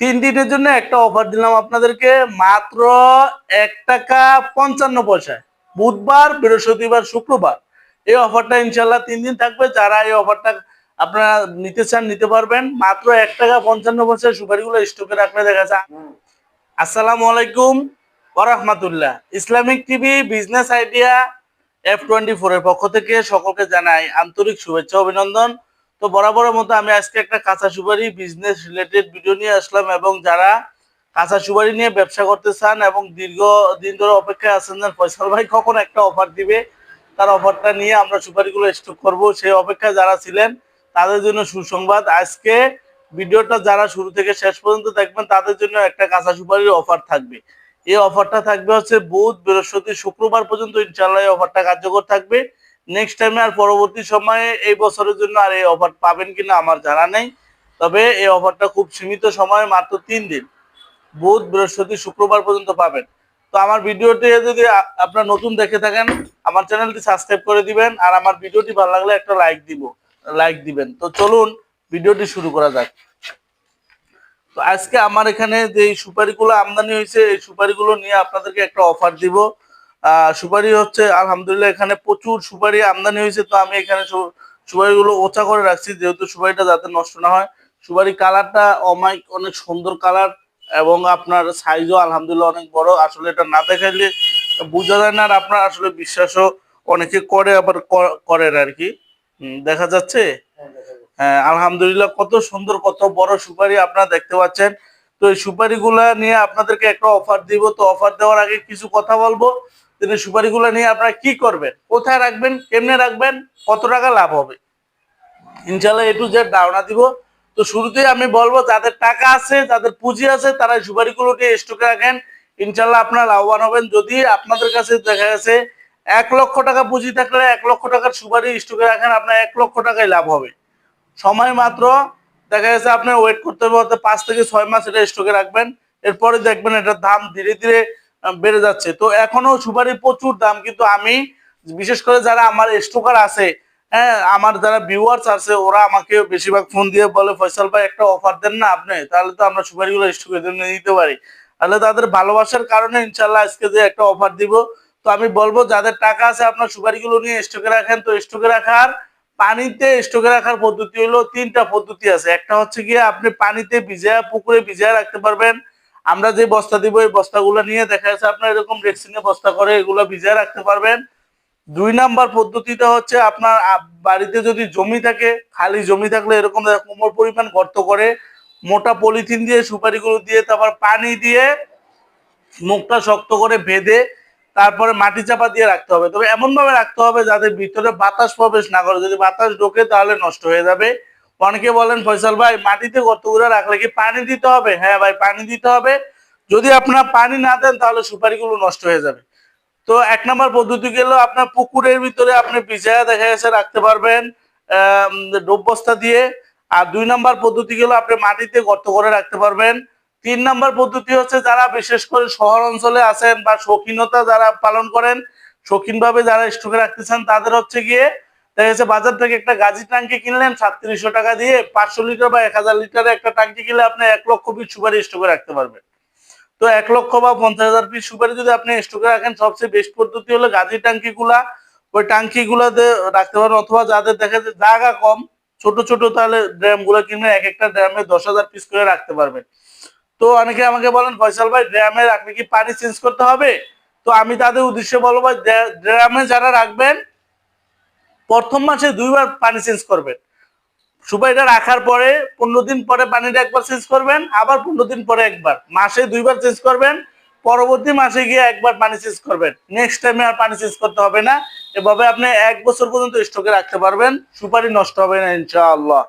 তিন দিনের জন্য একটা অফার দিলাম আপনাদেরকে মাত্র এক টাকা পঞ্চান্ন পয়সায় বুধবার, বৃহস্পতিবার, শুক্রবার। এই অফারটা ইনশাল্লাহ তিন দিন থাকবে। যারা এই অফারটা আপনারা নিতে চান, নিতে পারবেন। মাত্র এক টাকা পঞ্চান্ন পয়সায় সুপারিগুলো স্টকে রাখলে দেখা যায়। আসসালামু আলাইকুম ওরহমাতুল্লাহ Islamic TV business idea F twenty four এর পক্ষ থেকে সকলকে জানাই আন্তরিক শুভেচ্ছা, অভিনন্দন। তো বরাবরের মতো আমি আজকে একটা কাঁচা সুপারি বিজনেস রিলেটেড ভিডিও নিয়ে আসলাম এবং যারা কাঁচা সুপারি নিয়ে ব্যবসা করতে চান এবং দীর্ঘ দিন ধরে অপেক্ষায় আছেন যে ফয়সাল ভাই কখন একটা অফার দিবে, তার অফারটা নিয়ে আমরা সুপারিগুলো স্টক করব। সেই অপেক্ষায় যারা ছিলেন, তাদের জন্য সুসংবাদ। আজকে ভিডিওটা যারা শুরু থেকে শেষ পর্যন্ত দেখবেন, তাদের জন্য একটা কাঁচা সুপারির অফার থাকবে। এই অফারটা থাকবে হচ্ছে বুধ, বৃহস্পতি, শুক্রবার পর্যন্ত ইনশাল্লাহ এই অফারটা কার্যকর থাকবে। নেক্সট টাইমে আর পরবর্তী সময়ে এই বছরের জন্য আর এই অফার পাবেন কিনা আমার জানা নেই। তবে এই অফারটা খুব সীমিত সময়ে মাত্র তিন দিন। বুধ, বৃহস্পতি, শুক্রবার পর্যন্ত পাবেন। তো আমার ভিডিওটি যদি আপনারা নতুন দেখে থাকেন, আমার চ্যানেলটি সাবস্ক্রাইব করে দিবেন আর আমার ভিডিওটি ভালো লাগলে একটা লাইক দিব লাইক দিবেন। তো চলুন ভিডিওটি শুরু করা যাক। তো আজকে আমার এখানে যে সুপারিগুলো আমদানি হয়েছে, এই সুপারিগুলো নিয়ে আপনাদেরকে একটা অফার দিব। সুপারি হচ্ছে আলহামদুলিল্লাহ এখানে প্রচুর সুপারি আমদানি হয়েছে তো আমি এখানে সুপারিগুলো ওচা করে রাখছি যেহেতু সুপারিটা যাতে নষ্ট না হয়। সুপারি কালারটা অমাইক অনেক সুন্দর কালার এবং আপনার সাইজও আলহামদুলিল্লাহ অনেক বড়। আসলে এটা না দেখাইলে বোঝা যায় না আর আপনার আসলে বিশ্বাসও অনেকে করে আবার করেন আর কি হুম, দেখা যাচ্ছে? হ্যাঁ আলহামদুলিল্লাহ কত সুন্দর কত বড় সুপারি আপনারা দেখতে পাচ্ছেন। তো এই সুপারিগুলা নিয়ে আপনাদেরকে একটা অফার দিব তো অফার দেওয়ার আগে কিছু কথা বলব। তিনি সুপারিগুলা নিয়ে আপনারা কি করবেন? কোথায় রাখবেন? কেমনে রাখবেন? কত টাকা লাভ হবে? ইনশাল্লাহ এ টু জেড ধারণা দিব। তো শুরুতেই আমি বলব, যাদের টাকা আছে, যাদের পুঁজি আছে তারা এই সুপারিগুলো নিয়ে স্টকে রাখেন। ইনশাল্লাহ আপনারা লাভবান হবেন। যদি আপনাদের কাছে দেখা গেছে এক লক্ষ টাকা পুঁজি থাকলে এক লক্ষ টাকার সুপারি স্টকে রাখেন, আপনার এক লক্ষ টাকায় লাভ হবে। সময় মাত্র, দেখা যাচ্ছে আপনার ওয়েট করতে হবে পাঁচ থেকে ছয় মাস এটা স্টকে রাখবেন। এরপরে দেখবেন এটার দাম ধীরে ধীরে বেড়ে যাচ্ছে। তো এখনও সুপারির প্রচুর দাম, কিন্তু আমি বিশেষ করে যারা আমার স্টোকার আছে হ্যাঁ আমার যারা ভিউয়ার্স আছে, ওরা আমাকে বেশিরভাগ ফোন দিয়ে বলে, ফয়সাল ভাই, একটা অফার দেন না আপনি, তাহলে তো আমরা সুপারিগুলো জন্য নিতে পারি। তাহলে তাদের ভালোবাসার কারণে ইনশাল্লাহ আজকে যে একটা অফার দিব। তো আমি বলব, যাদের টাকা আছে, আপনার সুপারিগুলো নিয়ে স্টকে রাখেন। তো স্টকে রাখার পানিতে স্টকে রাখার পদ্ধতি হলো তিনটা পদ্ধতি আছে। একটা হচ্ছে গিয়ে আপনি পানিতে ভিজায় পুকুরে ভিজায় রাখতে পারবেন। আমরা যে বস্তা দিব, এই বস্তাগুলো নিয়ে দেখা যাচ্ছে আপনার এরকম রেক্সিনে বস্তা করে এগুলো ভিজিয়ে রাখতে পারবেন। দুই নাম্বার পদ্ধতিটা হচ্ছে আপনার বাড়িতে যদি জমি থাকে, খালি জমি থাকলে এরকম কোমর পরিমাণ গর্ত করে, মোটা পলিথিন দিয়ে, সুপারিগুলো দিয়ে, তারপর পানি দিয়ে মুখটা শক্ত করে বেঁধে তারপরে মাটি চাপা দিয়ে রাখতে হবে। তবে এমন ভাবে রাখতে হবে যাতে ভিতরে বাতাস প্রবেশ না করে। যদি বাতাস ঢোকে তাহলে নষ্ট হয়ে যাবে। অনেকে বলেন ফয়সাল ভাই মাটিতে গর্ত করে রাখলে কি পানি দিতে হবে? হ্যাঁ ভাই পানি দিতে হবে। যদি আপনার পানি না দেন তাহলে সুপারিগুলো নষ্ট হয়ে যাবে। তো এক নম্বর পদ্ধতি গেল আপনার পুকুরের ভিতরে আপনি ভিজায়া দেখা গেছে রাখতে পারবেন আহ, ডোব বস্তা দিয়ে। আর দুই নম্বর পদ্ধতি গেল আপনি মাটিতে গর্ত করে রাখতে পারবেন। তিন নম্বর পদ্ধতি হচ্ছে যারা বিশেষ করে শহর অঞ্চলে আছেন বা শৌখিনতা যারা পালন করেন শৌখিন ভাবে যারা স্টকে রাখতে চান তাদের হচ্ছে গিয়ে দেখা যাচ্ছে বাজার থেকে একটা গাজি ট্যাঙ্কি কিনলেন, সাতত্রিশশো টাকা দিয়ে পাঁচশো লিটার বা এক হাজার লিটারের একটা ট্যাঙ্কি কিনলে আপনি এক লক্ষ পিস সুপারি স্টকে রাখতে পারবেন। তো এক লক্ষ বা পঞ্চাশ হাজার পিস সুপারি যদি আপনি স্টকে রাখেন, সবচেয়ে বেস্ট পদ্ধতি হলো গাজি ট্যাঙ্কি গুলা ওই ট্যাঙ্কি গুলাতে রাখতে পারেন অথবা যাদের দেখা যায় জায়গা কম, ছোট ছোট তাহলে ড্রামগুলো কিনে এক একটা ড্রামে দশ হাজার পিস করে রাখতে পারবেন। তো অনেকে আমাকে বলেন, ফয়সাল ভাই ড্রামে রাখলে কি পানি চেঞ্জ করতে হবে? তো আমি তাদের উদ্দেশ্যে বলব ভাই ড্রা- ড্রামে যারা রাখবেন প্রথম মাসে দুইবার পানি চেঞ্জ করবেন। সুপারিটা রাখার পরে পনেরো দিন পরে পানিটা একবার চেঞ্জ করবেন, আবার পনেরো দিন পরে একবার। মাসে দুইবার চেঞ্জ করবেন, পরবর্তী মাসে গিয়ে একবার পানি চেঞ্জ করবেন। নেক্সট টাইমে আর পানি চেঞ্জ করতে হবে না। এভাবে আপনি এক বছর পর্যন্ত স্টকে রাখতে পারবেন, সুপারি নষ্ট হবে না ইনশাআল্লাহ।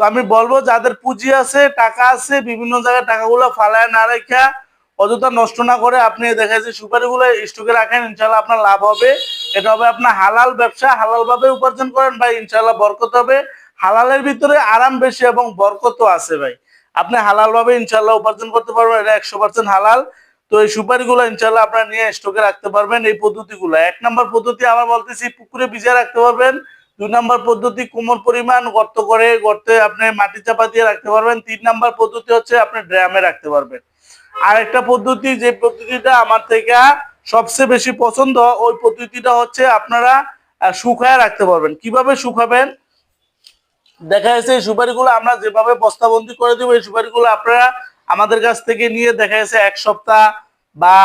তো আমি বলব, যাদের পুঁজি আছে, টাকা আছে, বিভিন্ন জায়গায় টাকাগুলো ফালায় না রেখা অযথা নষ্ট না করে আপনি দেখা যাচ্ছে সুপারিগুলো স্টকে রাখেন ইনশাল্লাহ আপনার লাভ হবে। এটা হবে আপনার হালাল ব্যবসা হালাল ভাবে উপার্জন করেন ভাই ইনশাল্লাহ বরকত হবে। হালালের ভিতরে আরাম বেশি এবং বরকতও আছে ভাই। আপনি হালাল ভাবে ইনশাল্লাহ উপার্জন করতে পারবেন, এটা একশো পার্সেন্ট হালাল। তো এই সুপারিগুলো ইনশাল্লাহ আপনারা নিয়ে স্টকে রাখতে পারবেন এই পদ্ধতিগুলো। এক নম্বর পদ্ধতি আবার বলতেছি, পুকুরে ভিজিয়ে রাখতে পারবেন। দুই নম্বর পদ্ধতি, কোমর পরিমাণ গর্ত করে গর্তে আপনি মাটি চাপা দিয়ে রাখতে পারবেন। তিন নাম্বার পদ্ধতি হচ্ছে আপনি ড্রামে রাখতে পারবেন। আরেকটা পদ্ধতি, যে পদ্ধতিটা আমার থেকে সবচেয়ে বেশি পছন্দ ওই পদ্ধতিটা হচ্ছে আপনারা শুকায় রাখতে পারবেন। কীভাবে শুকাবেন? দেখা যাচ্ছে এই সুপারিগুলো আমরা যেভাবে বস্তাবন্দি করে দেবো, এই সুপারিগুলো আপনারা আমাদের কাছ থেকে নিয়ে দেখা যাচ্ছে এক সপ্তাহ বা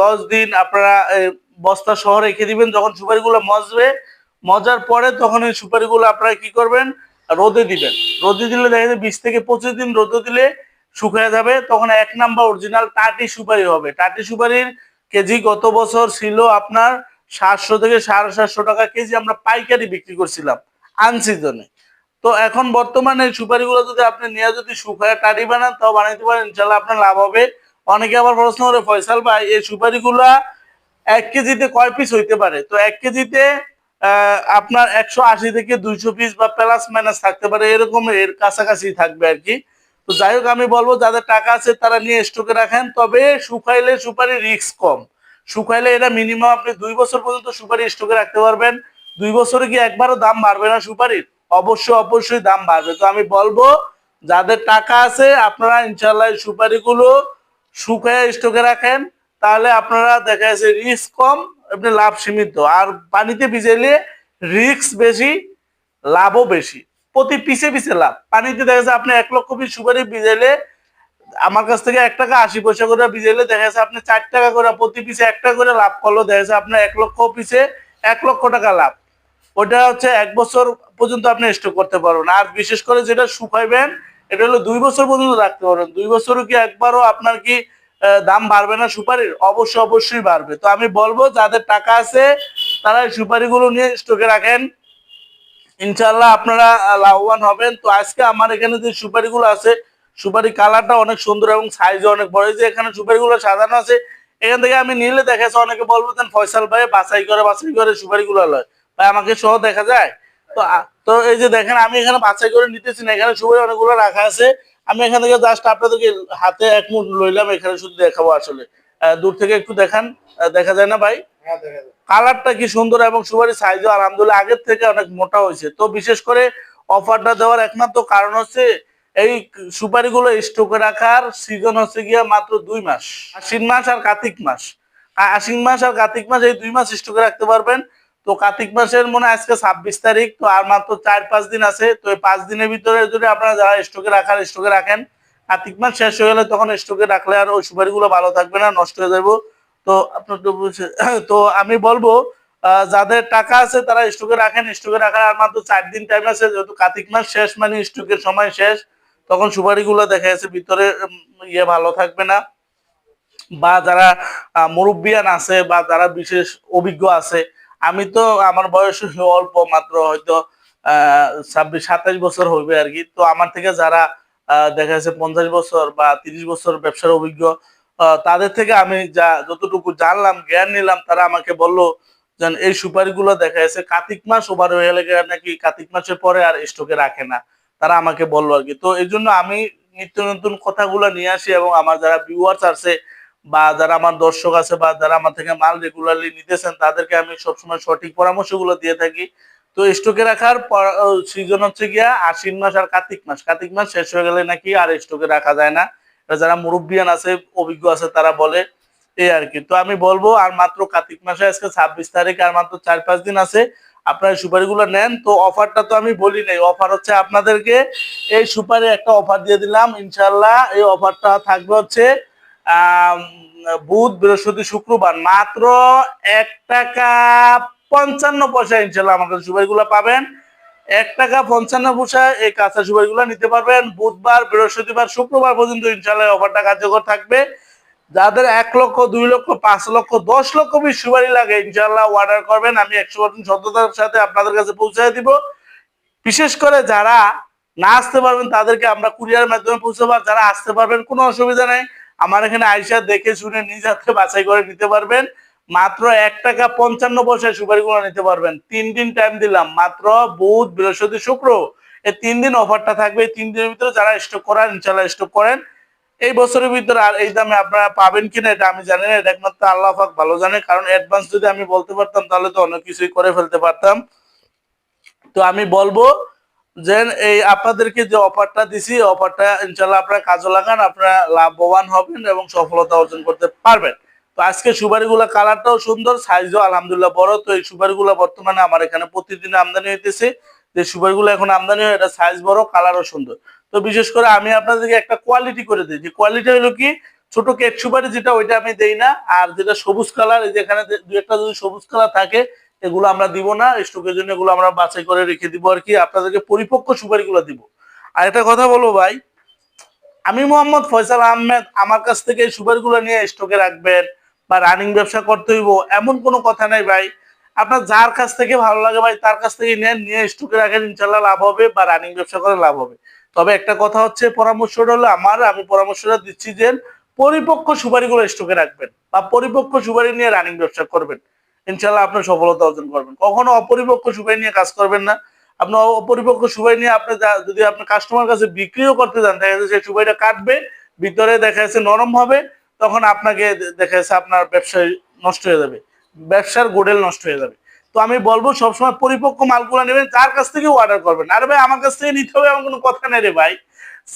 দশ দিন আপনারা বস্তা সহ রেখে দিবেন। যখন সুপারিগুলো মজবে, মজার পরে তখন এই সুপারিগুলো আপনারা কি করবেন? রোদে দিবেন। রোদে দিলে দেখা যাচ্ছে বিশ থেকে পঁচিশ দিন রোদে দিলে শুকিয়ে যাবে। তখন এক নাম্বার অরিজিনাল টাটি সুপারি হবে। টাটি সুপারির কেজি গত বছর ছিল আপনার সাতশো থেকে সাড়ে সাতশো টাকা কেজি আমরা পাইকারি বিক্রি করছিলাম আনসিজনে। তো এখন বর্তমানে সুপারিগুলো যদি আপনি নিয়ে যদি শুকায় টাটি বানান, তাও বানাইতে পারেন ইনশাল্লাহ আপনার লাভ হবে। অনেকে আবার প্রশ্ন করে, ফয়সাল ভাই, এই সুপারিগুলা এক কেজিতে কয় পিস হইতে পারে? তো এক কেজিতে আপনার একশো আশি থেকে দুইশো পিস বা প্লাস মাইনাস থাকতে পারে, এরকম এর কাছাকাছি থাকবে আর কি। তো যাই হোক, আমি বলব যাদের টাকা আছে তারা নিয়ে স্টকে রাখেন। তবে শুকাইলে সুপারি রিস্ক কম। শুকাইলে এটা মিনিমাম আপনি দুই বছর পর্যন্ত সুপারি স্টকে রাখতে পারবেন। দুই বছরে কি একবারও দাম বাড়বে না সুপারির? অবশ্যই অবশ্যই দাম বাড়বে। তো আমি বলব, যাদের টাকা আছে আপনারা ইনশাল্লাহ সুপারিগুলো শুকায় স্টকে রাখেন। তাহলে আপনারা দেখা যাচ্ছে রিস্ক কম আপনি লাভ সীমিত। আর পানিতে ভিজাইলে রিস্ক বেশি, লাভও বেশি। প্রতি পিছে পিছে লাভ। পানিতে দেখা যাচ্ছে আপনি এক লক্ষ পিস সুপারি ভিজাইলে আমার কাছ থেকে এক টাকা আশি পয়সা করে ভিজাইলে দেখা যাচ্ছে আপনি চার টাকা করে প্রতি পিছে এক টাকা করে লাভ করল দেখা যাচ্ছে আপনার এক লক্ষ পিছে এক লক্ষ টাকা লাভ। ওটা হচ্ছে এক বছর পর্যন্ত আপনি স্টক করতে পারবেন। আর বিশেষ করে যেটা শুকাইবেন এটা হলো দুই বছর পর্যন্ত রাখতে পারবেন। দুই বছরও কি একবারও আপনার কি দাম বাড়বে না সুপারির? অবশ্যই অবশ্যই বাড়বে। তো আমি বলব, যাদের টাকা আছে, তারা সুপারিগুলো নিয়ে স্টকে রাখেন। ইনশাল্লাহ আপনারা লাভবান হবেন। তো আজকে আমার এখানে যে সুপারিগুলো আছে, সুপারি কালারটা অনেক সুন্দর এবং সাইজও অনেক বড়। যে এখানে সুপারিগুলো সাজানো আছে, এখান থেকে আমি নিলে দেখা যাচ্ছে অনেকে বলব, দেন ফয়সাল ভাই বাছাই করে বাছাই করে সুপারিগুলো লয়। ভাই, আমাকে সহ দেখা যায়? তো তো এই যে দেখেন, আমি এখানে বাছাই করে নিতেছি না। এখানে সুপারি অনেকগুলো রাখা আছে। আমি এখান থেকে জাস্ট আপনাদেরকে হাতে এক মুঠ লইলাম, এখানে শুধু দেখাবো আসলে। দূর থেকে একটু দেখান। দেখা যায় না ভাই? কালারটা কি সুন্দর এবং সুপারি সাইজও আলহামদুলিল্লাহ আগের থেকে অনেক মোটা হয়েছে। তো বিশেষ করে অফারটা দেওয়ার একমাত্র কারণ হচ্ছে এই সুপারিগুলো স্টকে রাখার সিজন হচ্ছে গিয়া মাত্র দুই মাস। আশ্বিন মাস আর কার্তিক মাস। আশ্বিন মাস আর কার্তিক মাস এই দুই মাস স্টকে রাখতে পারবেন। তো কার্তিক মাসের মনে হয় আজকে ছাব্বিশ তারিখ, তো আর মাত্র চার, পাঁচ দিন আছে। তো এই পাঁচ দিনের ভিতরে যদি আপনারা যারা স্টকে রাখার স্টকে রাখেন, কার্তিক মাস শেষ হয়ে গেলে তখন স্টকে রাখলে আর ওই সুপারিগুলো ভালো থাকবে না, নষ্ট হয়ে যাব তো আপনার তো আমি বলব যাদের টাকা আছে তারা স্টকে রাখেন। স্টকে রাখার আর মাত্র চার দিন টাইম আছে। যেহেতু কার্তিক মাস শেষ মানে স্টকের সময় শেষ, তখন সুপারিগুলো দেখা যাচ্ছে ভিতরে ইয়ে ভালো থাকবে না। বা যারা মুরব্বিয়ান আছে বা যারা বিশেষ অভিজ্ঞ আছে, আমি তো, আমার বয়স অল্প মাত্র হয়তো ছাব্বিশ, সাতাশ বছর হইবে আর কি। তো আমার থেকে যারা দেখা যাচ্ছে পঞ্চাশ বছর বা তিরিশ বছর ব্যবসার অভিজ্ঞ তাদের থেকে আমি যা, যতটুকু জানলাম, জ্ঞান নিলাম, তারা আমাকে বলল যেন এই সুপারিগুলো দেখা যাচ্ছে কার্তিক মাস ওভার হয়ে গেলে নাকি কার্তিক মাসের পরে আর স্টকে রাখে না? তারা আমাকে বলল আর কি। তো এই জন্য আমি নিত্য নতুন কথাগুলো নিয়ে আসি এবং আমার যারা ভিউয়ার্স আছে বা যারা আমার দর্শক আছে বা যারা আমার থেকে মাল রেগুলারলি নিতেছেন, তাদেরকে আমি সবসময় সঠিক পরামর্শগুলো দিয়ে থাকি। তো স্টকে রাখার সিজন হচ্ছে গিয়া আশ্বিন মাস আর কার্তিক মাস। কার্তিক মাস শেষ হয়ে গেলে নাকি আর স্টকে রাখা যায় না। যারা মুরব্বিয়ান আছে, অভিজ্ঞ আছে, তারা বলে এই আর কি। তো আমি বলব, আর মাত্র কার্তিক মাসে আজকে ছাব্বিশ তারিখ, আর মাত্র চার পাঁচ দিন আছে, আপনার সুপারিগুলো নেন। তো অফারটা তো আমি বলি নাই, অফার হচ্ছে আপনাদেরকে এই সুপারি একটা অফার দিয়ে দিলাম ইনশাল্লাহ এই অফারটা থাকবে হচ্ছে বুধ, বৃহস্পতি, শুক্রবার। মাত্র এক টাকা পঞ্চান্ন পয়সা ইনশাল্লাহ কাছে সুপারিগুলো পাবেন। এক টাকা পঞ্চান্ন পয়সা এই কাঁচা সুপারিগুলো নিতে পারবেন। বুধবার, বৃহস্পতিবার, শুক্রবার পর্যন্ত ইনশাল্লাহ অফারটা কার্যকর থাকবে। যাদের এক লক্ষ, দুই লক্ষ, পাঁচ লক্ষ, দশ লক্ষ পিস সুপারি লাগে ইনশাল্লাহ অর্ডার করবেন। আমি একশো পার্সেন্ট সততার সাথে আপনাদের কাছে পৌঁছে দিব। বিশেষ করে যারা না আসতে পারবেন, তাদেরকে আমরা কুরিয়ার মাধ্যমে পৌঁছাবো। আর যারা আসতে পারবেন, কোনো অসুবিধা নেই। আমার এখানে আইসা দেখে শুনে নিজ হাতে বাছাই করে নিতে পারবেন। মাত্র এক টাকা পঞ্চান্ন পয়সায় সুপারিগুলো নিতে পারবেন। তিন দিন টাইম দিলাম। মাত্র বুধ, বৃহস্পতি, শুক্র এই তিন দিন অফারটা থাকবে। তিন দিনের ভিতরে যারা স্টক করেন ইনশাল্লাহ স্টক করেন। এই বছরের ভিতরে আর এই দামে আপনারা পাবেন কিনা এটা আমি জানি না। এটা একমাত্র আল্লাহ পাক ভালো জানে। কারণ অ্যাডভান্স যদি আমি বলতে পারতাম, তাহলে তো অনেক কিছুই করে ফেলতে পারতাম। তো আমি বলব যে এই আপনাদেরকে যে অফারটা দিছি অফারটা ইনশাল্লাহ আপনারা কাজে লাগান, আপনারা লাভবান হবেন এবং সফলতা অর্জন করতে পারবেন। তো আজকে সুপারিগুলো কালারটাও সুন্দর সাইজও আলহামদুলিল্লাহ বড়। তো এই সুপারিগুলো বর্তমানে আমার এখানে প্রতিদিন আমদানি হইতেছে। যে সুপারিগুলো এখন আমদানি হয়, এটা সাইজ বড়, কালারও সুন্দর। তো বিশেষ করে আমি আপনাদেরকে একটা কোয়ালিটি করে দিই। যে কোয়ালিটি হলো কি, ছোট কেক সুপারি যেটা, ওইটা আমি দেই না। আর যেটা সবুজ কালার, এই যে এখানে দু একটা যদি সবুজ কালার থাকে, এগুলো আমরা দিব না। স্টকের জন্য এগুলো আমরা বাছাই করে রেখে দিব আর কি। আপনাদেরকে পরিপক্ক সুপারিগুলো দিব। আর একটা কথা বলব ভাই, আমি মোহাম্মদ ফয়সাল আহমেদ, আমার কাছ থেকে এই সুপারিগুলো নিয়ে স্টকে রাখবেন। বা রানিং ব্যবসা করতে হইব, এমন কোনো কথা নাই ভাই। আপনার যার কাছ থেকে ভালো লাগে ভাই, তার কাছ থেকে নেন, নিয়ে স্টকে রাখেন, ইনশাল্লাহ লাভ হবে বা রানিং ব্যবসা করে লাভ হবে। তবে একটা কথা হচ্ছে, পরামর্শটা হলো আমার, আমি পরামর্শটা দিচ্ছি যে পরিপক্ক সুপারিগুলো স্টকে রাখবেন বা পরিপক্ক সুপারি নিয়ে রানিং ব্যবসা করবেন। ইনশাল্লাহ আপনার সফলতা অর্জন করবেন। কখনো অপরিপক্ক সুপারি নিয়ে কাজ করবেন না। আপনি অপরিপক্ক সুপারি নিয়ে আপনি যদি আপনি কাস্টমার কাছে বিক্রিও করতে যান, দেখা যাচ্ছে সেই সুপারিটা কাটবে, ভিতরে দেখা যাচ্ছে নরম হবে তখন আপনাকে দেখা যাচ্ছে আপনার ব্যবসায় নষ্ট হয়ে যাবে। ব্যবসার গোডেল নষ্ট হয়ে যাবে। তো আমি বলব, সবসময় পরিপক্ক মালগুলো নেবেন, যার কাছ থেকে অর্ডার করবেন। আরে ভাই, আমার কাছ থেকে নিতে হবে এমন কোনো কথা নেই রে ভাই।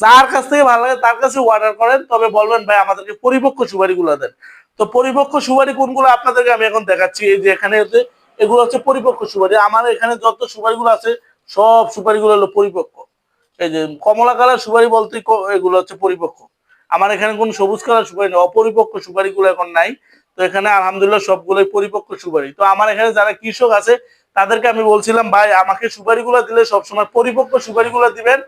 যার কাছ থেকে ভালো লাগে তার কাছে অর্ডার করেন। তবে বলবেন, ভাই, আমাদেরকে পরিপক্ক সুপারিগুলো দেন। তো পরিপক্ক সুপারি কোনগুলো আপনাদেরকে আমি এখন দেখাচ্ছি। এই যে এখানে হচ্ছে, এগুলো হচ্ছে পরিপক্ক সুপারি। আমার এখানে যত সুপারিগুলো আছে, সব সুপারিগুলো হলো পরিপক্ক। এই যে কমলা কালার সুপারি বলতে এগুলো হচ্ছে পরিপক্ক। আমার এখানে কোন সবুজ কালার সুপারি নেই, অপরিপক্ক সুপারিগুলো এখন নাই। তো এখানে আলহামদুলিল্লাহ সবগুলোই পরিপক্ক সুপারি। তো আমার এখানে যারা কৃষক আছে, তাদেরকে আমি বলছিলাম, ভাই, আমাকে সুপারিগুলো দিলে সবসময় পরিপক্ক সুপারিগুলো দিবেন।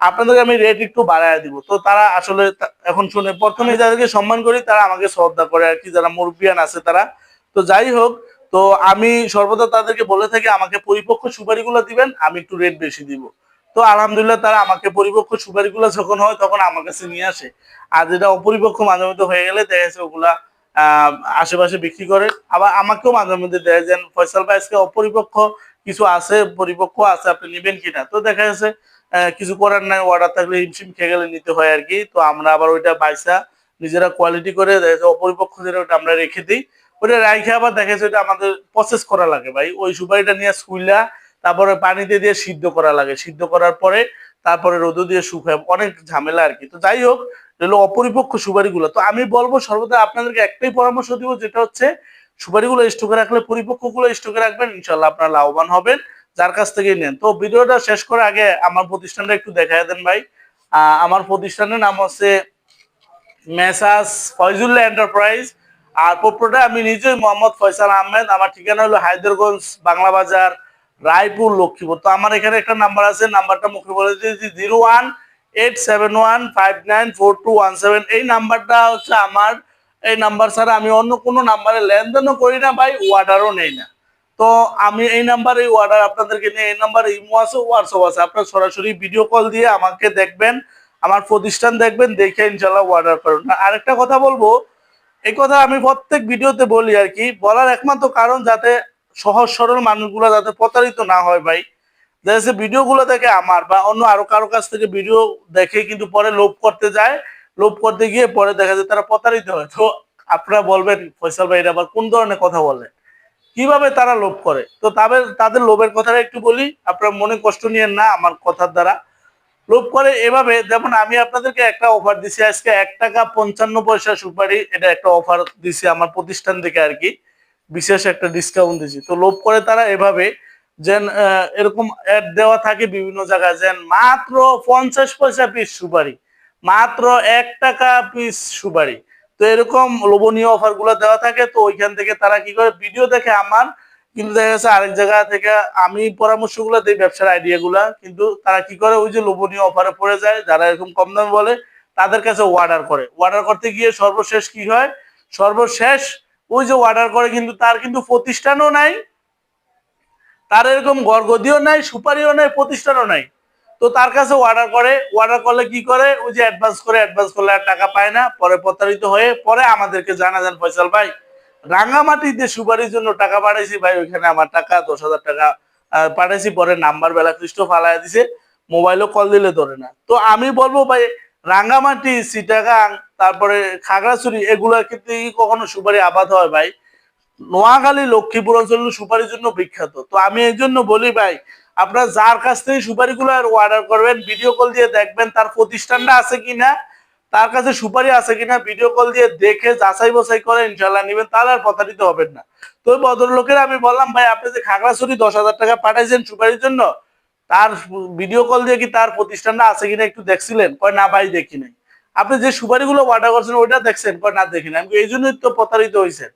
আপনাদেরকে আমি রেট একটু বাড়ায় দিব। তো তারা আসলে এখন শুনে প্রথমে যাদেরকে সম্মান করি, তারা আমাকে শ্রদ্ধা করে আর কি, যারা মুরব্বিয়ান আছে তারা। তো যাই হোক, তো আমি সর্বদা তাদেরকে বলে থাকি, আমাকে পরিপক্ক সুপারিগুলো দিবেন, আমি একটু রেট বেশি দিব। তো আলহামদুলিল্লাহ তারা আমাকে পরিপক্ক সুপারিগুলো যখন হয় তখন আমার কাছে নিয়ে আসে। আর যেটা অপরিপক্ক মাঝে মধ্যে হয়ে গেলে দেখা যাচ্ছে ওগুলা আশেপাশে বিক্রি করে। আবার আমাকেও মাঝে মধ্যে দেয় যে, ফয়সাল ভাই, আজকে অপরিপক্ক কিছু আছে, পরিপক্ক আছে, আপনি নিবেন কিনা? তো দেখা যাচ্ছে কিছু করার নাই অর্ডার থাকলে হিমশিম খেয়ে গেলে নিতে হয় আর কি। তো আমরা আবার ওইটা বাইসা নিজেরা কোয়ালিটি করে দেখা যাচ্ছে অপরিপক্ক যেটা ওটা আমরা রেখে দিই। ওটা রাইখে আবার দেখা যাচ্ছে ওটা আমাদের প্রসেস করা লাগে ভাই। ওই সুপারিটা নিয়ে শুইলা তারপরে পানিতে দিয়ে সিদ্ধ করা লাগে। সিদ্ধ করার পরে তারপরে রোদ দিয়ে শুকায় অনেক ঝামেলা আর কি। তো যাই হোক হলো অপরিপক্ক সুপারিগুলো। তো আমি বলব সর্বদা আপনাদেরকে একটাই পরামর্শ দিব, যেটা হচ্ছে সুপারিগুলো স্টকে রাখলে পরিপক্কগুলো স্টকে রাখবেন ইনশাল্লাহ আপনারা লাভবান হবেন, যার কাছ থেকে নেন। তো ভিডিওটা শেষ করে আগে আমার প্রতিষ্ঠানটা একটু দেখাই দেন ভাই। আমার প্রতিষ্ঠানের নাম হচ্ছে মেসাস ফয়জুল্লাহ এন্টারপ্রাইজ। আর প্রোপ্রোটা আমি নিজেই মোহাম্মদ ফয়সাল আহমেদ, আমার ঠিকানা হলো হায়দরগঞ্জ, বাংলা বাজার রায়পুর, লক্ষ্মীপুর। তো আমার এখানে একটা নাম্বার আছে নাম্বারটা মুখে বলে দিয়েছি, zero one eight seven one five nine four two one seven. এই নাম্বারটা হচ্ছে আমার। এই নাম্বার ছাড়া আমি অন্য কোনো নাম্বারে লেনদেনও করি না ভাই অর্ডারও নেই না। তো আমি এই নাম্বারে অর্ডার আপনাদেরকে নিয়ে, এই নাম্বারে ইমো আছে, হোয়াটসঅ্যাপ আছে। আপনার সরাসরি ভিডিও কল দিয়ে আমাকে দেখবেন, আমার প্রতিষ্ঠান দেখবেন, দেখে ইনশাল্লাহ অর্ডার করুন। আর আরেকটা কথা বলব, এই কথা আমি প্রত্যেক ভিডিওতে বলি আর কি, বলার একমাত্র কারণ যাতে সহজ সরল মানুষগুলো যাতে প্রতারিত না হয় ভাই। দেখা যাচ্ছে ভিডিওগুলো দেখে আমার বা অন্য আরও কারও কাছ থেকে ভিডিও দেখে কিন্তু পরে লোভ করতে যায়। লোভ করতে গিয়ে পরে দেখা যায় তারা প্রতারিত হয়। তো আপনারা বলবেন, ফয়সাল ভাই আবার কোন ধরনের কথা বলেন কীভাবে তারা লোভ করে? তো তাদের তাদের লোভের কথাটা একটু বলি। আপনারা মনে কষ্ট নিয়েন না আমার কথার দ্বারা। লোভ করে এভাবে, যেমন আমি আপনাদেরকে একটা অফার দিছি, আজকে এক টাকা পঞ্চান্ন পয়সা সুপারি, এটা একটা অফার দিছি আমার প্রতিষ্ঠান থেকে আর কি। বিশেষ একটা ডিসকাউন্ট দিছি তো লোভ করে তারা এভাবে যেন এরকম অ্যাড দেওয়া থাকে বিভিন্ন জায়গায়, যেন মাত্র পঞ্চাশ পয়সা পিস সুপারি, মাত্র এক টাকা পিস সুপারি। তো এরকম লোভনীয় অফারগুলো দেওয়া থাকে, তো ওইখান থেকে তারা কি করে ভিডিও দেখে আমার, কিন্তু দেখা যাচ্ছে আরেক জায়গা থেকে আমি পরামর্শগুলো দিই ব্যবসার আইডিয়া গুলা, কিন্তু তারা কি করে, ওই যে লোভনীয় অফারে পড়ে যায়, যারা এরকম কম দামে বলে, তাদের কাছে অর্ডার করে। অর্ডার করতে গিয়ে সর্বশেষ কি হয়? সর্বশেষ ওই যে অর্ডার করে কিন্তু তার কিন্তু প্রতিষ্ঠানও নাই, তার এরকম গর্গদিও নাই, সুপারিও নাই, প্রতিষ্ঠানও নাই। তো তার কাছে অর্ডার করে অর্ডার করলে কি করে? ওই যে অ্যাডভান্স করে অ্যাডভান্স করলে আর টাকা পায় না, পরে প্রতারিত হয়ে পরে আমাদেরকে জানা যান ফয়সাল ভাই, রাঙামাটিতে সুপারির জন্য টাকা পাঠাইছি, ভাই, ওইখানে আমার টাকা, দশ হাজার টাকা পাঠাইছি, পরে নাম্বার বেলা খ্রিস্ট ফালাই দিছে, মোবাইলও কল দিলে ধরে না। তো আমি বলব ভাই রাঙ্গামাটি সিটাগাং তারপরে খাগড়াছড়ি এগুলোর ক্ষেত্রে কি কখনো সুপারি আবাদ হয় ভাই। নোয়াখালী, লক্ষ্মীপুর অঞ্চল সুপারির জন্য বিখ্যাত। তো আমি এই জন্য বলি ভাই, আপনারা যার কাছ থেকে সুপারিগুলো অর্ডার করবেন ভিডিও কল দিয়ে দেখবেন তার প্রতিষ্ঠানটা আছে কিনা, তার কাছে সুপারি আছে কিনা ভিডিও কল দিয়ে দেখে যাচাই বাছাই করে ইনশাল্লাহ নেবেন, তাহলে আর প্রতারিত হবেন না। তো ভদ্রলোকের আমি বললাম, ভাই, আপনি যে খাগড়াছড়ি দশ হাজার টাকা পাঠাইছেন সুপারির জন্য, তার ভিডিও কল দিয়ে কি তার প্রতিষ্ঠানটা আছে কিনা একটু দেখছিলেন? কয়, না ভাই, দেখি নাই। আপনি যে সুপারিগুলো অর্ডার করছেন, ওইটা দেখছেন না দেখি না আমি এই জন্যই তো প্রতারিত হয়েছেন।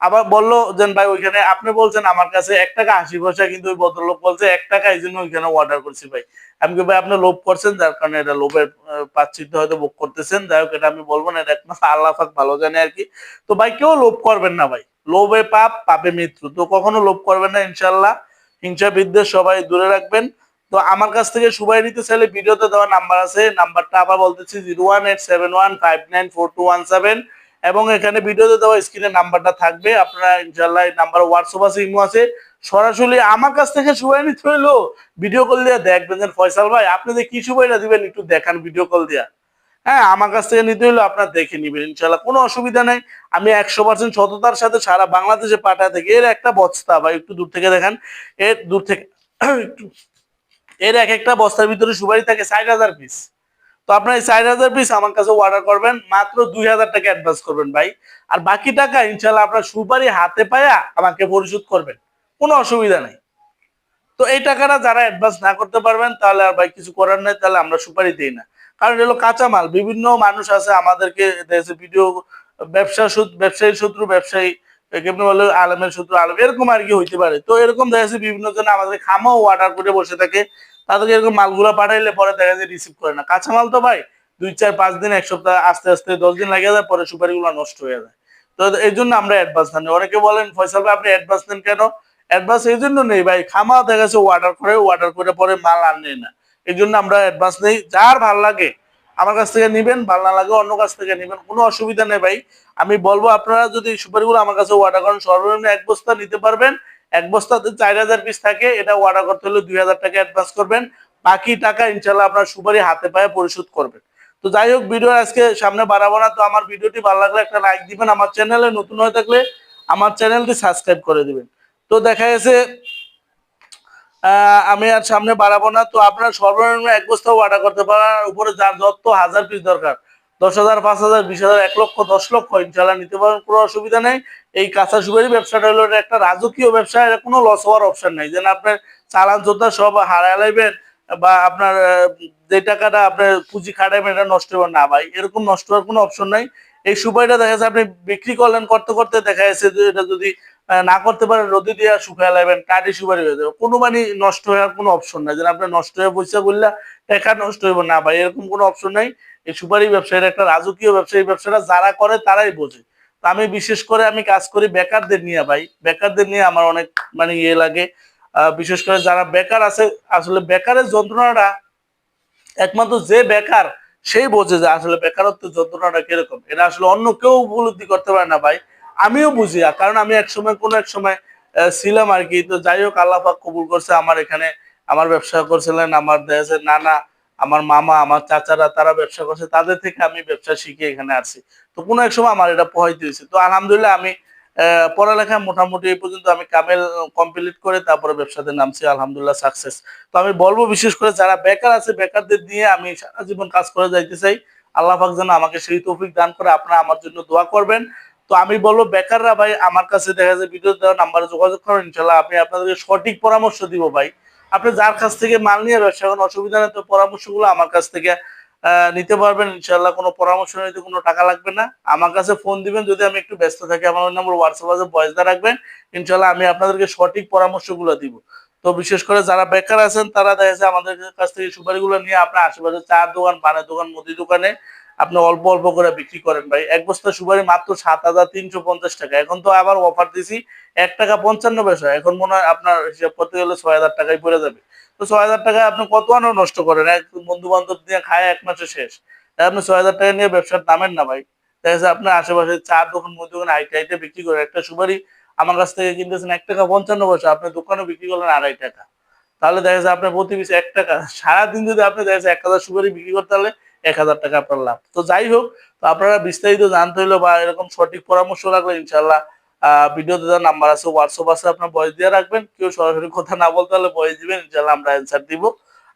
আবার বলল যে, ভাই, ওইখানে আপনি বলছেন আমার কাছে এক টাকা আশি পয়সা, কিন্তু ওই ভদ্রলোক বলছে এক টাকা, এই জন্য ওইখানে অর্ডার করছি, ভাই। আমি কি, ভাই, আপনি লোভ করছেন, যার কারণে এটা লোভের পাচ্ছিতে হয়তো বুক করতেছেন। যাই হোক, এটা আমি বলব না, এটা একমাত্র আল্লাহ ভালো জানে আর কি। তো ভাই, কেউ লোভ করবেন না, ভাই। লোভে পাপ, পাপে মৃত্যু। তো কখনো লোভ করবেন না ইনশাল্লাহ হিংসা বিদ্বেষ সবাই দূরে রাখবেন। তো আমার কাছ থেকে সুবাই নিতে চাইলে ভিডিওতে দেওয়া নাম্বার আছে, নাম্বারটা আবার বলতেছি zero one one five nine four two one seven এবং এখানে ভিডিওতে দেওয়া স্ক্রিনে নাম্বারটা থাকবে। আপনারা ইনশাল্লাহ নাম্বার হোয়াটসঅ্যাপ আছে ইমো আছে। সরাসরি আমার কাছ থেকে সুবাই নিতে হইল ভিডিও কল দিয়ে দেখবেন যে ফয়সাল ভাই, আপনি যে কি সুবাইটা দিবেন একটু দেখান ভিডিও কল দিয়া। হ্যাঁ আমার কাছ থেকে নিতে হইল, আপনার দেখে নিবেন ইনশাল্লাহ কোনো অসুবিধা নেই। আমি একশো পার্সেন্ট সততার সাথে সারা বাংলাদেশে পাঠা থেকে এর একটা বস্তা, ভাই, একটু দূর থেকে দেখান। এর দূর থেকে, একটু এর এক একটা বস্তার ভিতরে সুপারি থাকে ষাট হাজার পিস তো আপনার এই ষাট হাজার পিস আমার কাছে অর্ডার করবেন, মাত্র দুই হাজার টাকা অ্যাডভান্স করবেন ভাই। আর বাকি টাকা ইনশাল্লাহ আপনার সুপারি হাতে পায়া আমাকে পরিশোধ করবেন। কোনো অসুবিধা নেই। তো এই টাকাটা যারা অ্যাডভান্স না করতে পারবেন, তাহলে আর ভাই কিছু করার নেই, তাহলে আমরা সুপারি দিই না। কারণ এগুলো কাঁচামাল। বিভিন্ন মানুষ আছে আমাদেরকে ভিডিও ব্যবসা ব্যবসায়ীর শত্রু, ব্যবসায়ী আলমের শত্রু, আলম, এরকম আর কি হইতে পারে। তো এরকম দেখা যাচ্ছে বিভিন্ন জন আমাদের খামাও অর্ডার করে বসে থাকে। তাদেরকে এরকম মালগুলো পাঠাইলে পরে দেখা যায় রিসিভ করে না। কাঁচামাল তো ভাই, দুই, চার, পাঁচ দিন, এক সপ্তাহ আস্তে আস্তে দশ দিন লাগে যায়, পরে সুপারিগুলো নষ্ট হয়ে যায়। তো এই জন্য আমরা অ্যাডভান্স নেই। অনেকে বলেন, ফয়সাল ভাই, আপনি অ্যাডভান্স নেন কেন? অ্যাডভান্স এই জন্য নেই ভাই। খামা দেখা যাচ্ছে অর্ডার করে অর্ডার করে পরে মাল আর নেই না। এই জন্য আমরা অ্যাডভান্স নেই। যার ভালো লাগে আমার কাছ থেকে নিবেন, ভালো না লাগে অন্য কাছ থেকে নিবেন, কোনো অসুবিধা নেই ভাই। আমি বলব আপনারা যদি সুপারিগুলো আমার কাছে অর্ডার করেন সর্বনিম্ন এক বস্তা নিতে পারবেন, এক বস্তাতে চার হাজার পিস থাকে, এটা অর্ডার করতে হলে দুই হাজার টাকা অ্যাডভান্স করবেন, বাকি টাকা ইনশাল্লাহ আপনার সুপারি হাতে পায়ে পরিশোধ করবেন। তো যাই হোক ভিডিও আজকে সামনে বাড়াবো না, তো আমার ভিডিওটি ভালো লাগলে একটা লাইক দিবেন, আমার চ্যানেলে নতুন হয়ে থাকলে আমার চ্যানেলটি সাবস্ক্রাইব করে দিবেন। তো দেখা গেছে আমি আর সামনে বাড়াবো না। তো আপনার সর্বনিম্ন এক বস্তাও অর্ডার করতে পারেন উপরে যার যত হাজার পিস দরকার, দশ হাজার, পাঁচ হাজার, বিশ হাজার, এক লক্ষ, দশ লক্ষ ইনশাল্লাহ নিতে পারেন কোনো অসুবিধা নেই। এই কাঁচা সুপারি ব্যবসাটা হলো একটা রাজকীয় ব্যবসা, এটা কোনো লস হওয়ার অপশন নেই। যেন আপনার চালান যোদ্ধা সব হারায় লাইবেন, বা আপনার যে টাকাটা আপনার পুঁজি খাটাবেন এটা নষ্ট হবে না ভাই। এরকম নষ্ট হওয়ার কোনো অপশন নাই। এই সুপারিটা দেখা যাচ্ছে আপনি বিক্রি করলেন, করতে করতে দেখা যাচ্ছে যে এটা যদি না করতে পারেন রোদে দিয়ে শুকায় লাইবেন কাটি সুপারি হয়ে যাবে। কোনো মানে নষ্ট হওয়ার কোনো অপশন নাই। যেন আপনার নষ্ট হয়ে পয়সা করলে টাকা নষ্ট হইব না ভাই, এরকম কোনো অপশন নাই। এই সুপারি ব্যবসায়ীর একটা রাজকীয় ব্যবসায়ী ব্যবসাটা যারা করে তারাই বোঝে। আমি বিশেষ করে আমি কাজ করি বেকারদের নিয়ে ভাই। বেকারদের নিয়ে আমার অনেক মানে ইয়ে লাগে। বিশেষ করে যারা বেকার আছে, আসলে বেকারের যন্ত্রণাটা একমাত্র যে বেকার, সেই বোঝে যে আসলে বেকারত্ব যন্ত্রণাটা কীরকম। এটা আসলে অন্য কেউ উপলব্ধি করতে পারে না ভাই। আমিও বুঝি কারণ আমি এক সময় কোনো এক সময় ছিলাম আর কি। তো যাই হোক, আল্লাহ পাক কবুল করছে আমার এখানে। আমার ব্যবসা করছিলেন, আমার দেখা নানা, আমার মামা, আমার চাচারা, তারা ব্যবসা করছে, তাদের থেকে আমি ব্যবসা শিখে এখানে আসছি তো কোনো এক সময় আমার এটা প্রভাবিত হয়েছে তো আলহামদুলিল্লাহ আমি পড়ালেখা মোটামুটি এই পর্যন্ত আমি কামেল কমপ্লিট করে তারপরে ব্যবসাতে নামছি, আলহামদুলিল্লাহ সাকসেস তো আমি বলব বিশেষ করে যারা বেকার আছে, বেকারদের নিয়ে আমি সারা জীবন কাজ করে যাইতে চাই। আল্লাহ পাক যেন আমাকে সেই তৌফিক দান করে, আপনারা আমার জন্য দোয়া করবেন। তো আমি বলব, বেকাররা ভাই, আমার কাছে দেখা যায় ভিডিও দেওয়ার নাম্বারে যোগাযোগ করেন, ইনশাল্লাহ আমি আপনাদেরকে সঠিক পরামর্শ দিব ভাই। আপনি যার কাছ থেকে মাল নিয়ে ব্যবসা করেন, অসুবিধা নেই, তো পরামর্শগুলো আমার কাছ থেকে নিতে পারবেন, ইনশাল্লাহ কোনো পরামর্শ নিতে কোনো টাকা লাগবে না। আমার কাছে ফোন দিবেন, যদি আমি একটু ব্যস্ত থাকি, আমার ওই নম্বর হোয়াটসঅ্যাপ আছে ভয়েস দা রাখবেন, ইনশাল্লাহ আমি আপনাদেরকে সঠিক পরামর্শগুলো দিব। তো বিশেষ করে যারা বেকার আছেন, তারা দেখা যাচ্ছে আমাদের কাছ থেকে সুপারিগুলো নিয়ে আপনার আশেপাশে চার দোকান, পানের দোকান মুদি দোকানে আপনি অল্প অল্প করে বিক্রি করেন ভাই। এক বস্তা সুপারি মাত্র সাত হাজার তিনশো পঞ্চাশ টাকা। এখন তো আবার অফার দিছি, এক টাকা পঞ্চান্ন পয়সা। এখন মনে হয় আপনার হিসাব করতে গেলে ছয় হাজার টাকায় পড়ে যাবে। তো ছয় হাজার টাকায় আপনি কত আনো নষ্ট করেন? এক বন্ধু বান্ধব দিয়ে খায় এক মাসে শেষ। তাই আপনি ছয় হাজার টাকা নিয়ে ব্যবসার নামেন না ভাই। দেখা যাচ্ছে আপনার আশেপাশে চার দোকান মুদি দোকান আইটে আইটে বিক্রি করেন একটা সুপারি আমার কাছ থেকে কিনতেছেন এক টাকা পঞ্চান্ন পয়সা। আপনি দোকানে বিক্রি করলেন আড়াই টাকা। তাহলে দেখা যাচ্ছে আপনার প্রতি এক টাকা। সারাদিন যদি আপনি দেখা যাচ্ছে এক হাজার সুপারি বিক্রি করতে তাহলে এক হাজার টাকা আপনার লাভ। তো যাই হোক, তো আপনারা বিস্তারিত জানতে হইল বা এরকম সঠিক পরামর্শ রাখলে ইনশাল্লাহ ভিডিওতে দেওয়ার নাম্বার আছে হোয়াটসঅ্যাপ আছে, আপনার বয়স দিয়ে রাখবেন। কেউ সরাসরি কথা না বলতে হলে বয়স দিবেন ইনশাল্লাহ আমরা অ্যান্সার দিব।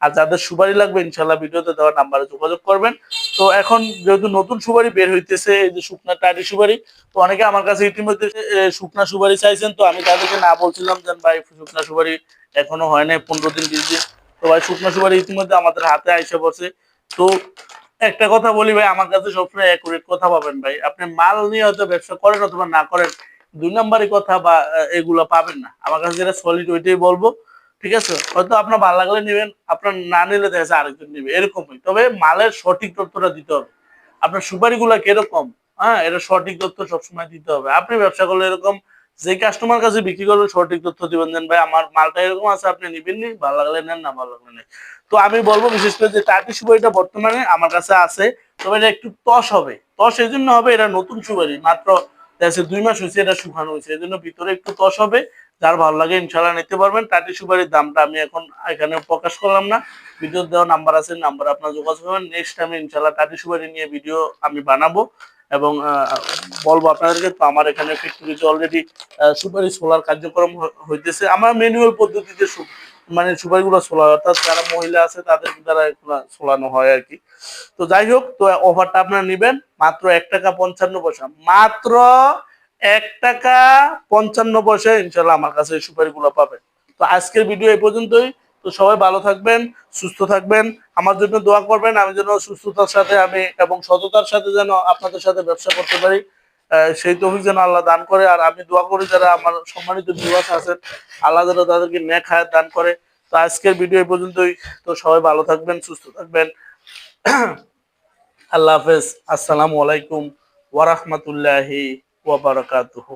আর যাদের সুপারি লাগবে ইনশাল্লাহ ভিডিওতে দেওয়ার নাম্বারে যোগাযোগ করবেন। তো এখন যেহেতু নতুন সুপারি বের হইতেছে, এই যে শুকনা টাটি সুপারি, তো অনেকে আমার কাছে ইতিমধ্যে শুকনা সুপারি চাইছেন, তো আমি তাদেরকে না বলছিলাম যে, ভাই, শুকনা সুপারি এখনও হয় নাই, পনেরো দিন, বিশ দিন। তো ভাই, শুকনা সুপারি ইতিমধ্যে আমাদের হাতে আইসে বসে। তো একটা কথা বলি ভাই, আমার কাছে সবসময় অ্যাকুরেট কথা পাবেন ভাই। আপনি মাল নিয়ে হয়তো ব্যবসা করেন অথবা না করেন, দুই নাম্বারই কথা বা এগুলো পাবেন না। আমার কাছে যেটা সলিড ওইটাই বলব, ঠিক আছে? হয়তো আপনার ভালো লাগলে নেবেন, আপনার না নিলে দেখা যাচ্ছে আরেকজন নেবে, এরকমই। তবে মালের সঠিক তথ্যটা দিতে হবে। আপনার সুপারিগুলো কীরকম? হ্যাঁ এটা সঠিক তথ্য সবসময় দিতে হবে। আপনি ব্যবসা করলে এরকম যে কাস্টমার কাছে বিক্রি করবেন, সঠিক তথ্য দিবেন, দেন ভাই, আমার মালটা এরকম আছে, আপনি নিবেন নি ভালো লাগলে নেন, না ভালো লাগলে নেন তো আমি বলব বিশেষ করে যে টাটি সুপারিটা বর্তমানে আমার কাছে আছে, তবে এটা একটু তস হবে। তস এই জন্য হবে এটা নতুন সুপারি, মাত্র দুই মাস হয়েছে এটা শুকানো হয়েছে, এই জন্য ভিতরে একটু তস হবে। যার ভালো লাগে ইনশাল্লাহ নিতে পারবেন। টাটি সুপারির দামটা আমি এখন এখানে প্রকাশ করলাম না। ভিডিও দেওয়া নাম্বার আছে, নাম্বার আপনার যোগাযোগ করবেন। নেক্সট আমি ইনশাল্লাহ টাটি সুপারি নিয়ে ভিডিও আমি বানাবো। এবং বলব আপনাদেরকে, তো আমার এখানে ফ্যাক্টরিতে অলরেডি সুপারি সোলার কার্যক্রম হইতেছে। আমার ম্যানুয়াল পদ্ধতিতে মানে সুপারিগুলো সোলা হয় অর্থাৎ যারা মহিলা আছে তাদের দ্বারা সোলানো হয় আর কি। তো যাই হোক, তো অফারটা আপনারা নেবেন, মাত্র এক টাকা পঞ্চান্ন পয়সা। মাত্র এক টাকা পঞ্চান্ন পয়সা ইনশাল্লাহ আমার কাছে এই সুপারিগুলো পাবেন। তো আজকের ভিডিও এই পর্যন্তই। তো সবাই ভালো থাকবেন, সুস্থ থাকবেন। আমার জন্য দোয়া করবেন, আমি যেন সুস্থতার সাথে আমি এবং সততার সাথে যেন আপনাদের সাথে ব্যবসা করতে পারি। সেই তৌফিক যেন আল্লাহ দান করে। আর আমি দোয়া করি যারা আমার সম্মানিত দিবাস আছেন, আল্লাহ যেন তাদেরকে নেক হায়াত দান করে। তো আজকের ভিডিও এই পর্যন্তই। তো সবাই ভালো থাকবেন, সুস্থ থাকবেন। আল্লাহ হাফেজ। আসসালামু আলাইকুম ওয়ারাহমাতুল্লাহি ওয়াবারাকাতুহু